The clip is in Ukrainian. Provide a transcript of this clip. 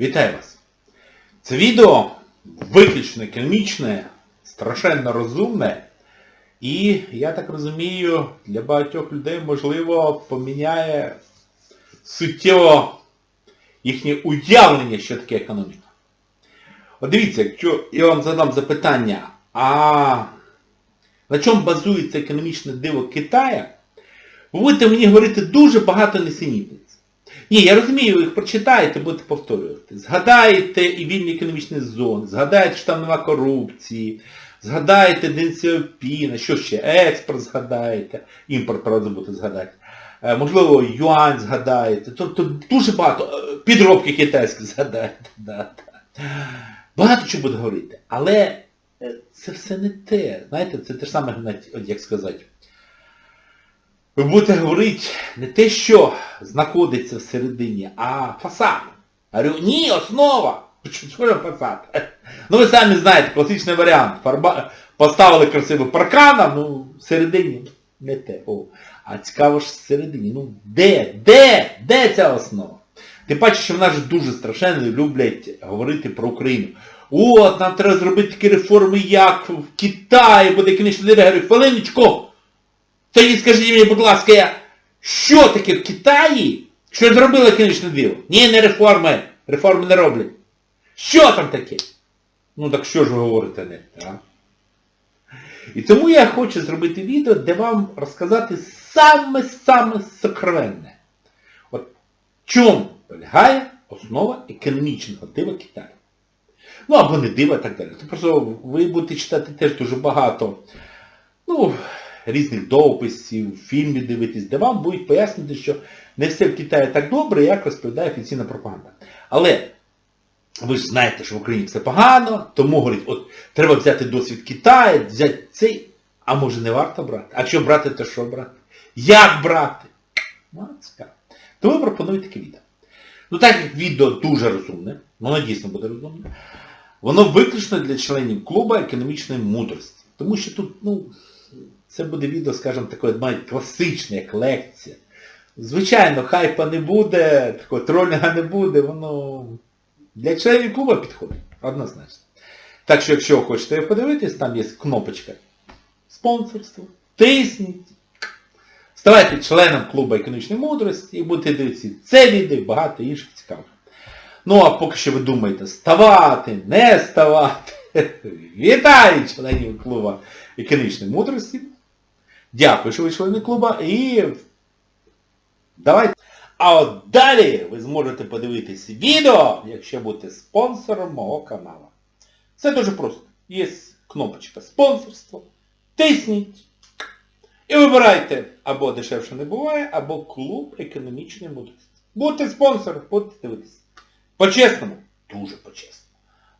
Вітаю вас! Це відео виключно економічне, страшенно розумне і, я так розумію, для багатьох людей, можливо, поміняє суттєво їхнє уявлення, що таке економіка. От дивіться, якщо я вам задам запитання, а на чому базується економічне диво Китая, ви будете мені говорити дуже багато несенітниць. Ні, я розумію, ви їх прочитаєте, будете повторювати. Згадаєте і вільні економічні зони, згадаєте, що там нема корупції, згадаєте День Сіопіна, що ще, експорт згадаєте, імпорт, правда, забути згадати. Е, Можливо, юань згадаєте. Тобто дуже багато, е, підробки китайські згадаєте. Да, да. Багато чого буде говорити. Але е, це все не те. Знаєте, це те ж саме, як сказати. Ви будете говорити не те, що знаходиться всередині, а фасад. Говорю, ні, основа. Що фасад? Ну ви самі знаєте, класичний варіант. Фарба... Поставили красивий паркан, ну всередині не те. О. А цікаво ж всередині. Ну де? Де? Де ця основа? Ти бачиш, що в нас дуже страшенно люблять говорити про Україну. От, нам треба зробити такі реформи, як в Китаї, буде лідер. Говорю, хвилиночку. Тоді скажіть мені, будь ласка, що таке в Китаї? Що зробили економічне диво? Ні, не реформи. Реформи не роблять. Що там таке? Ну так що ж ви говорите не? А? І тому я хочу зробити відео, де вам розказати саме-саме сокровенне. От чому полягає основа економічного дива Китаю. Ну або не дива і так далі. Це просто ви будете читати теж дуже багато. Ну, різних дописів, фільмів дивитись, де вам будуть пояснити, що не все в Китаї так добре, як розповідає офіційна пропаганда. Але ви ж знаєте, що в Україні все погано, тому говорить, от треба взяти досвід Китаю, взяти цей, а може не варто брати? А якщо брати, то що брати? Як брати? Цікаво. Тому пропоную таке відео. Ну так як відео дуже розумне, воно дійсно буде розумне, воно виключно для членів клубу економічної мудрості. Тому що тут, ну, це буде відео, скажімо, таке, навіть класичне, як лекція. Звичайно, хайпа не буде, такого тролінга не буде, воно для членів клубу підходить, однозначно. Так що, якщо хочете подивитись, там є кнопочка спонсорство, тисніть, ставайте членом клубу економічної мудрості і будете дивитися це відео і багато інших цікавих. Ну а поки що ви думаєте, ставати, не ставати. Вітаю членів клубу економічної мудрості. Дякую, що ви члени клуба. І давайте. А от далі ви зможете подивитись відео, якщо будете спонсором мого каналу. Це дуже просто. Є кнопочка спонсорство. Тисніть. І вибирайте або дешевше не буває, або клуб економічної мудрості. Будьте спонсором, будете дивитися. По-чесному, дуже по-чесному.